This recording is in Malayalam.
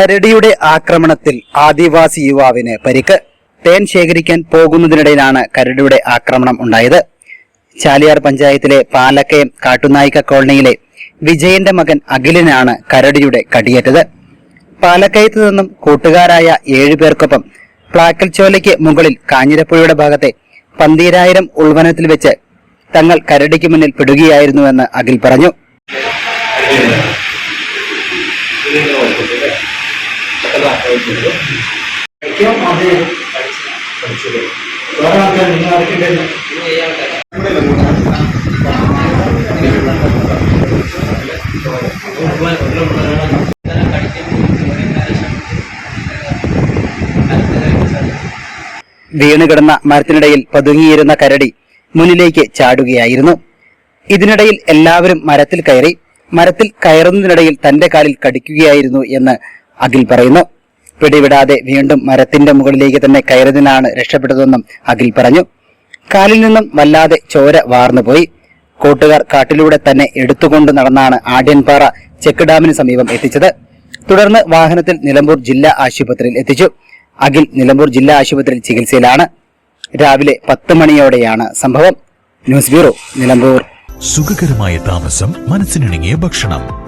കരടിയുടെ ആക്രമണത്തിൽ ആദിവാസി യുവാവിന് പരിക്ക്. തേൻ ശേഖരിക്കാൻ പോകുന്നതിനിടയിലാണ് കരടിയുടെ ആക്രമണം ഉണ്ടായത്. ചാലിയാർ പഞ്ചായത്തിലെ പാലക്കയം കാട്ടുനായിക്ക കോളനിയിലെ വിജയന്റെ മകൻ അഖിലിനാണ് കരടിയുടെ കടിയേറ്റത്. പാലക്കയത്ത് നിന്നും കൂട്ടുകാരായ ഏഴുപേർക്കൊപ്പം പ്ലാക്കൽ ചോലയ്ക്ക് മുകളിൽ കാഞ്ഞിരപ്പുഴയുടെ ഭാഗത്തെ പന്തീരായിരം ഉൾവനത്തിൽ വെച്ച് തങ്ങൾ കരടിക്ക് മുന്നിൽ പെടുകയായിരുന്നുവെന്ന് അഖിൽ പറഞ്ഞു. വീണുകിടന്ന മരത്തിനിടയിൽ പതുങ്ങിയിരുന്ന കരടി മുന്നിലേക്ക് ചാടുകയായിരുന്നു. ഇതിനിടയിൽ എല്ലാവരും മരത്തിൽ കയറി മരത്തിൽ കയറുന്നതിനിടയിൽ തന്റെ കാലിൽ കടിക്കുകയായിരുന്നു എന്ന് അഖിൽ പറയുന്നു. പിടിവിടാതെ വീണ്ടും മരത്തിന്റെ മുകളിലേക്ക് തന്നെ കയറിയതിനാണ് രക്ഷപ്പെട്ടതെന്നും അഖിൽ പറഞ്ഞു. കാലിൽ നിന്നും വല്ലാതെ ചോര വാർന്നുപോയി കൂട്ടുകാർ കാട്ടിലൂടെ തന്നെ എടുത്തുകൊണ്ട് നടന്നാണ് ആഢ്യൻപാറ ചെക്ക് ഡാമിന് സമീപം എത്തിച്ചത്. തുടർന്ന് വാഹനത്തിൽ നിലമ്പൂർ ജില്ലാ ആശുപത്രിയിൽ എത്തിച്ചു. അഖിൽ നിലമ്പൂർ ജില്ലാ ആശുപത്രിയിൽ ചികിത്സയിലാണ്. രാവിലെ പത്ത് മണിയോടെയാണ് സംഭവം. News bureau Nilambur. സുഖകരമായ താമസം മനസ്സിനിണങ്ങിയ ഭക്ഷണം.